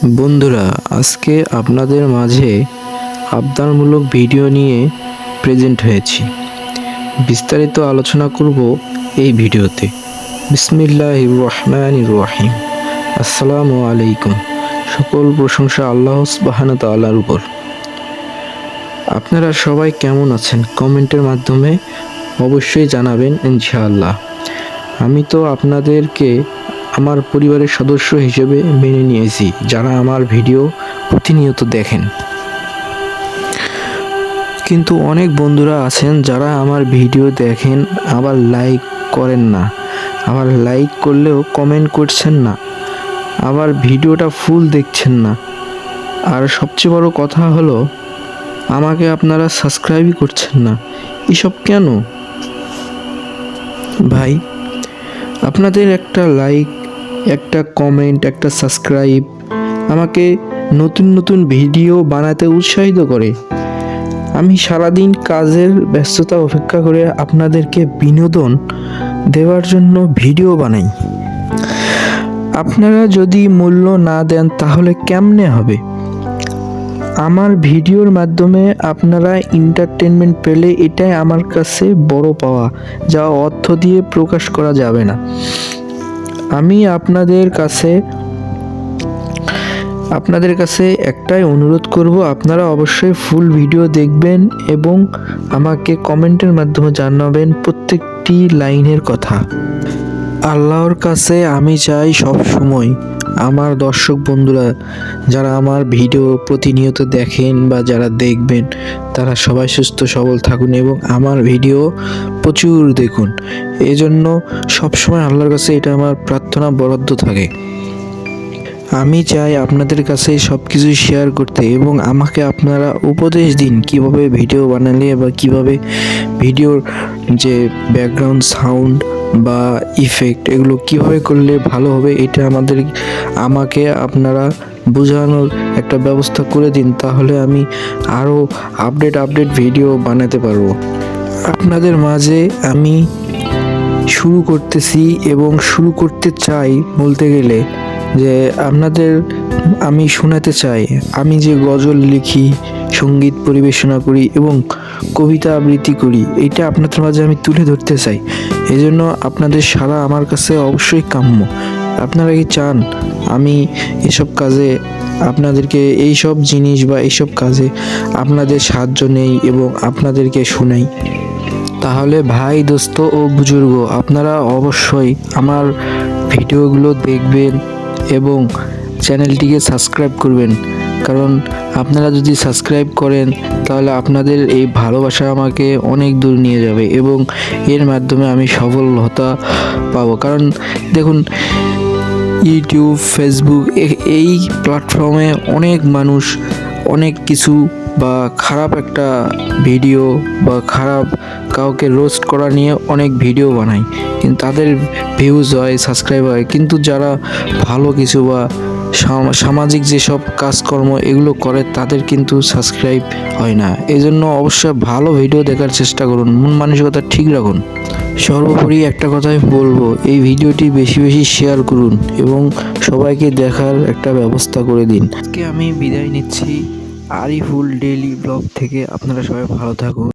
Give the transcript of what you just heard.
বন্ধুরা, আজকে আপনাদের মাঝে আবদারমূলক ভিডিও নিয়ে প্রেজেন্ট হয়েছি। বিস্তারিত আলোচনা করব এই ভিডিওতে। বিসমিল্লাহ রহমান রহিম। আসসালামু আলাইকুম। সকল প্রশংসা আল্লাহ সুবহান তাআলার উপর। আপনারা সবাই কেমন আছেন? কমেন্টের মাধ্যমে অবশ্যই জানাবেন ইনশাআল্লাহ। আমি তো আপনাদেরকে আমার পরিবারের সদস্য হিসেবে মেনে নিয়েছি, যারা আমার ভিডিও প্রতিনিয়ত দেখেন। কিন্তু অনেক বন্ধুরা আছেন যারা আমার ভিডিও দেখেন, আবার লাইক করেন না। আবার লাইক করলেও কমেন্ট করছেন না। আবার ভিডিওটা ফুল দেখছেন না। আর সবচেয়ে বড় কথা হলো, আমাকে আপনারা সাবস্ক্রাইবই করছেন না। এসব কেন? ভাই, আপনাদের একটা লাইক একটা কমেন্ট একটা সাবস্ক্রাইব আমাকে নতুন নতুন ভিডিও বানাতে উৎসাহিত করে। আমি সারাদিন কাজের ব্যস্ততা অপেক্ষা করে আপনাদেরকে বিনোদন দেওয়ার জন্য ভিডিও বানাই। আপনারা যদি মূল্য না দেন, তাহলে কেমনে হবে? আমার ভিডিওর মাধ্যমে আপনারা এন্টারটেনমেন্ট পেলে এটাই আমার কাছে বড় পাওয়া, যা অর্থ দিয়ে প্রকাশ করা যাবে না। আমি আপনাদের কাছে আপনাদের কাছে একটাই অনুরোধ করব, আপনারা অবশ্যই ফুল ভিডিও দেখবেন এবং আমাকে কমেন্টের মাধ্যমে জানাবেন প্রত্যেকটি লাইনের কথা। আল্লাহর কাছে আমি চাই সব সময়। আমার দর্শক বন্ধুরা, যারা আমার ভিডিও প্রতিনিয়ত দেখেন বা যারা দেখবেন, তারা সবাই সুস্থ, সবল থাকুন এবং আমার ভিডিও প্রচুর দেখুন। এজন্য সবসময় আল্লাহর কাছে এটা আমার প্রার্থনা বরাদ্দ থাকে। আমি চাই আপনাদের কাছে সব কিছু শেয়ার করতে এবং আমাকে আপনারা উপদেশ দিন কীভাবে ভিডিও বানালে বা কীভাবে ভিডিওর যে ব্যাকগ্রাউন্ড সাউন্ড বা ইফেক্ট এগুলো কীভাবে করলে ভালো হবে এটা আমাদের, আমাকে আপনারা বোঝানোর একটা ব্যবস্থা করে দিন, তাহলে আমি আরও আপডেট আপডেট ভিডিও বানাতে পারব। আপনাদের মাঝে আমি শুরু করতেছি এবং শুরু করতে চাই বলতে গেলে যে আপনাদের আমি শোনাতে চাই। আমি যে গজল লিখি, সংগীত পরিবেশনা করি এবং কবিতা আবৃত্তি করি, এটা আপনাদের মাঝে আমি তুলে ধরতে চাই। এজন্য আপনাদের সারা আমার কাছে অবশ্যই কাম্য। আপনারা কি চান আমি এসব কাজে, আপনাদেরকে এই সব জিনিস বা এইসব কাজে আপনাদের সাহায্য নেই এবং আপনাদেরকে শোনাই? তাহলে ভাই, দোস্ত ও বুজুর্গ, আপনারা অবশ্যই আমার ভিডিওগুলো দেখবেন এবং চ্যানেলটিকে সাবস্ক্রাইব করবেন। কারণ আপনারা যদি সাবস্ক্রাইব করেন, তাহলে আপনাদের এই ভালোবাসা আমাকে অনেক দূর নিয়ে যাবে এবং এর মাধ্যমে আমি সফলতা পাবো। কারণ দেখুন, ইউটিউব, ফেসবুক এই প্ল্যাটফর্মে অনেক মানুষ অনেক কিছু বা খারাপ একটা ভিডিও বা খারাপ কাউকে রোস্ট করা নিয়ে অনেক ভিডিও বানায়। কিন্তু তাদের ভিউজ হয় সাবস্ক্রাইব হয়। কিন্তু যারা ভালো কিছু বা সামাজিক যেসব কাজকর্ম এগুলো করে তাদের কিন্তু সাবস্ক্রাইব হয় না। এই জন্য অবশ্যই ভালো ভিডিও দেখার চেষ্টা করুন, মন মানসিকতা ঠিক রাখুন। সর্বোপরি একটা কথাই বলব, এই ভিডিওটি বেশি বেশি শেয়ার করুন এবং সবাইকে দেখার একটা ব্যবস্থা করে দিন। আজকে আমি বিদায় নিচ্ছি, আরিফুল ডেইলি ব্লগ থেকে। আপনারা সবাই ভালো থাকুন।